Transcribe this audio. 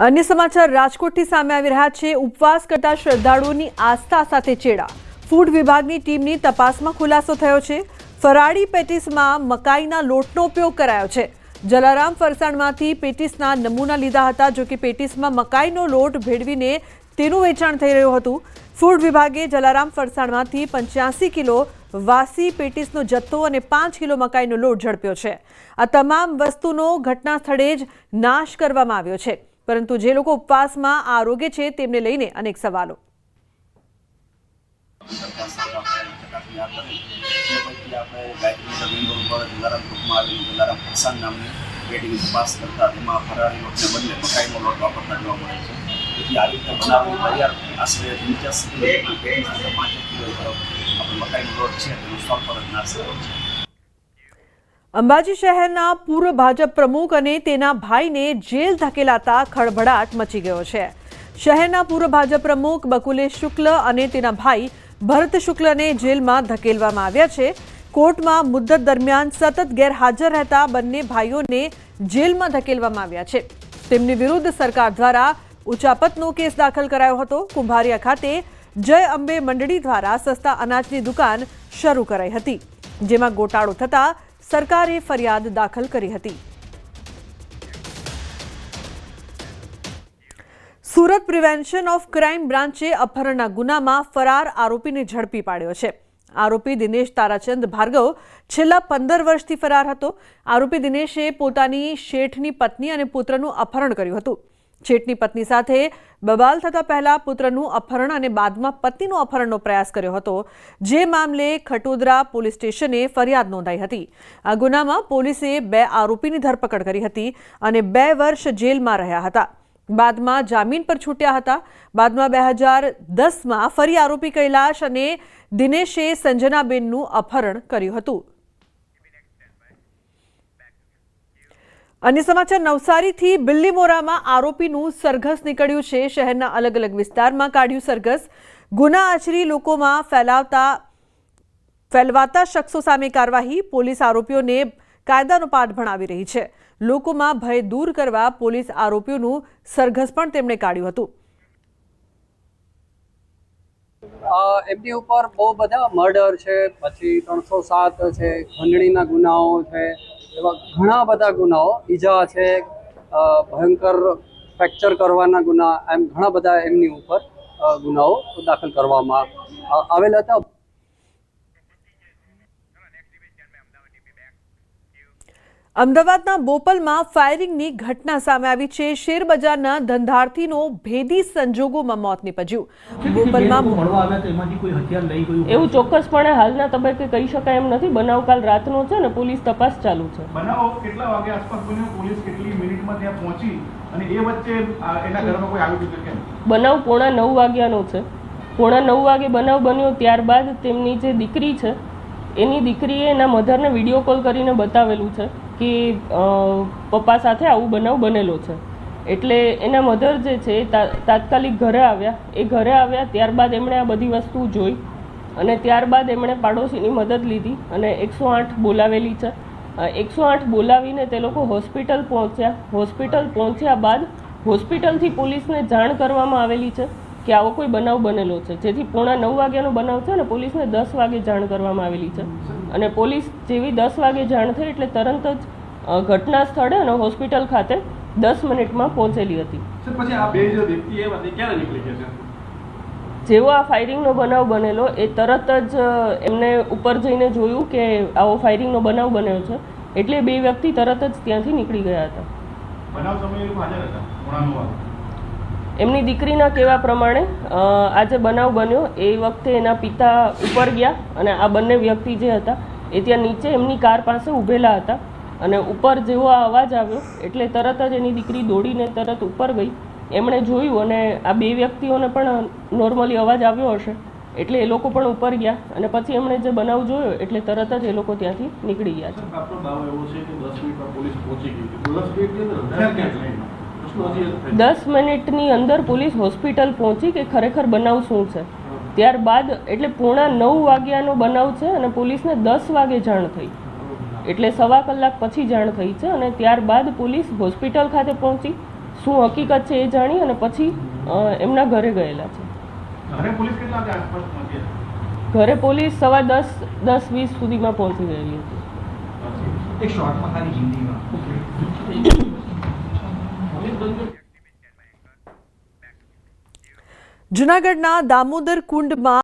અન્ય સમાચાર રાજકોટથી સામે આવી રહ્યા છે. ઉપવાસ કરતા શ્રદ્ધાળુઓની આસ્થા સાથે ચેડા. ફૂડ વિભાગની ટીમની તપાસમાં ખુલાસો થયો છે. ફરાળી પેટીસમાં મકાઈના લોટનો ઉપયોગ કરાયો છે. જલારામ ફરસાણમાંથી પેટીસના નમૂના લીધા હતા, જો કે પેટીસમાં મકાઈનો લોટ ભેળવીને તેનું વેચાણ થઈ રહ્યું હતું. ફૂડ વિભાગે જલારામ ફરસાણમાંથી પંચ્યાસી કિલો વાસી પેટીસનો જથ્થો અને પાંચ કિલો મકાઈનો લોટ ઝડપ્યો છે. આ તમામ વસ્તુનો ઘટના સ્થળે જ નાશ કરવામાં આવ્યો છે. પરંતુ જે લોકો ઉપવાસમાં આરોગ્ય છે તેમને લઈને અનેક સવાલો. તપાસ કરતા તેમાં ફરાળી છે. તેનો સ્ટોક પર જ નાશ કર્યો છે. અંબાજી શહેરના પૂર્વ ભાજપ પ્રમુખ અને તેના ભાઈને જેલ ધકેલાતા ખળભળાટ મચી ગયો છે. શહેરના પૂર્વ ભાજપ પ્રમુખ બકુલેશ શુક્લ અને તેના ભાઈ ભરત શુક્લને જેલમાં ધકેલવામાં આવ્યા છે. કોર્ટમાં મુદ્દત દરમિયાન સતત ગેરહાજર રહેતા બંને ભાઈઓને જેલમાં ધકેલવામાં આવ્યા છે. તેમની વિરુદ્ધ સરકાર દ્વારા ઉચાપતનો કેસ દાખલ કરાયો હતો. કુંભારિયા ખાતે જય અંબે મંડળી દ્વારા સસ્તા અનાજની દુકાન શરૂ કરાઈ હતી, જેમાં ગોટાળો થતા સરકારે ફરિયાદ દાખલ કરી હતી. સુરત પ્રિવેન્શન ઓફ ક્રાઇમ બ્રાન્ચે અપહરણના ગુનામાં ફરાર આરોપીને ઝડપી પાડ્યો છે. આરોપી દિનેશ તારાચંદ ભાર્ગવ છેલ્લા પંદર વર્ષથી ફરાર હતો. આરોપી દિનેશે પોતાની શેઠની પત્ની અને પુત્રનું અપહરણ કર્યું હતું. શેઠની પત્ની સાથે બબાલ થતા પહેલા પુત્રનું અપહરણ અને બાદમાં પત્નીનું અપહરણનો પ્રયાસ કર્યો હતો, જે મામલે ખટોદરા પોલીસ સ્ટેશને ફરિયાદ નોંધાઈ હતી. આ ગુનામાં પોલીસે બે આરોપીની ધરપકડ કરી હતી અને બે વર્ષ જેલમાં રહ્યા હતા. બાદમાં જામીન પર છૂટ્યા હતા. બાદમાં બે હજાર દસમાં ફરી આરોપી કૈલાશ અને દિનેશે સંજનાબેનનું અપહરણ કર્યું હતું. અન્ય સમાચાર, નવસારીથી બિલ્લીમોરામાં આરોપીનું સરઘસ નીકળ્યું છે. શહેરના અલગ અલગ વિસ્તારમાં કાઢ્યું સરઘસ. ગુના આચરી લોકોમાં ફેલાવતા, ફેલવાતા શખ્સો સામે કાર્યવાહી. પોલીસ આરોપીઓને કાયદાનો પાઠ ભણાવી રહી છે. લોકોમાં ભય દૂર કરવા પોલીસ આરોપીઓનું સરઘસ પણ તેમણે કાઢ્યું હતું. એમની ઉપર બહુ બધા મર્ડર છે. પછી ત્રણસો સાત છે, ખંડણીના ગુનાઓ છે. એવા ઘણા બધા ગુનાઓ. ઈજા છે ભયંકર ફ્રેક્ચર કરવાના ગુના, એમ ઘણા બધા એમની ઉપર ગુનાઓ દાખલ કરવામાં આવેલ હતા. અમદાવાદના બોપલમાં ફાયરિંગની ઘટના સામે આવી છે. શેરબજારના ધંધાર્થીનો ભેદી સંજોગોમાં મોત નીપજ્યું. બોપલમાં એવું ચોક્કસપણે હાલના તબક્કે કહી શકાય એમ નથી. બનાવ કાલ રાતનો છે ને પોલીસ તપાસ ચાલુ છે. બનાવ કેટલા વાગે આસપાસ બન્યો? પોલીસ કેટલી મિનિટમાં ત્યાં પહોંચી? અને એ વચ્ચે એના ઘરમાં કોઈ આવી ગયું કેમ? બનાવ પોણા નવ વાગ્યાનો છે. પોણા નવ વાગે બનાવ બન્યો ત્યારબાદ તેમની જે દીકરી છે એની દીકરીએ એના મધરને વીડિયો કોલ કરીને બતાવેલું છે. કે પપ્પા સાથે આવું બનાવ બનેલો છે. એટલે એના મધર જે છે, એ તાત્કાલિક ઘરે આવ્યા. એ ઘરે આવ્યા ત્યારબાદ એમણે આ બધી વસ્તુ જોઈ અને ત્યારબાદ એમણે પાડોશીની મદદ લીધી અને એકસો આઠ બોલાવેલી છે. એકસો આઠ બોલાવીને તે લોકો હોસ્પિટલ પહોંચ્યા. હોસ્પિટલ પહોંચ્યા બાદ હોસ્પિટલથી પોલીસને જાણ કરવામાં આવેલી છે કે આવો કોઈ બનાવ બનેલો છે. જેથી પોણા નવ વાગ્યાનો બનાવ છે અને પોલીસને દસ વાગે જાણ કરવામાં આવેલી છે. અને પોલીસ જેવી દસ વાગે જાણ થઈ એટલે તરત જ ઘટના સ્થળે અને હોસ્પિટલ ખાતે દસ મિનિટમાં પહોંચેલી હતી. પછી આ બે વ્યક્તિ ક્યારે નીકળી ગયા જેવો આ ફાયરિંગનો બનાવ બનેલો એ તરત જ એમને ઉપર જઈને જોયું કે આવો ફાયરિંગનો બનાવ બન્યો છે. એટલે બે વ્યક્તિ તરત જ ત્યાંથી નીકળી ગયા હતા. બનાવ સમયે હાજર હતા એમની દીકરીના કહેવા પ્રમાણે આ જે બનાવ બન્યો, એ વખતે એના પિતા ઉપર ગયા અને આ બંને વ્યક્તિ જે હતા, એ ત્યાં નીચે એમની કાર પાસે ઊભેલા હતા અને ઉપર જેવો આ અવાજ આવ્યો, એટલે તરત જ એની દીકરી દોડીને તરત ઉપર ગઈ. એમણે જોયું અને આ બે વ્યક્તિઓને પણ નોર્મલી અવાજ આવ્યો હશે, એટલે એ લોકો પણ ઉપર ગયા અને પછી એમણે જે બનાવ જોયો, એટલે તરત જ એ લોકો ત્યાંથી નીકળી ગયા છે. આપણો દાવો એવો છે કે દસ મિનિટમાં પોલીસ પહોંચી ગઈ દસ મિનિટ દસ મિનિટની અંદર પોલીસ હોસ્પિટલ પહોંચી કે ખરેખર બનાવ શું છે? ત્યારબાદ એટલે પૂણા નવ વાગ્યાનો બનાવ છે અને પોલીસને દસ વાગે જાણ થઈ. એટલે સવા કલાક પછી જાણ થઈ છે અને ત્યારબાદ પોલીસ હોસ્પિટલ ખાતે પહોંચી. શું હકીકત છે એ જાણી અને પછી એમના ઘરે ગયેલા છે. ઘરે પોલીસ સવા દસ દસ વીસ સુધીમાં પહોંચી ગયેલી હતી. જૂનાગઢના દામોદર કુંડમાં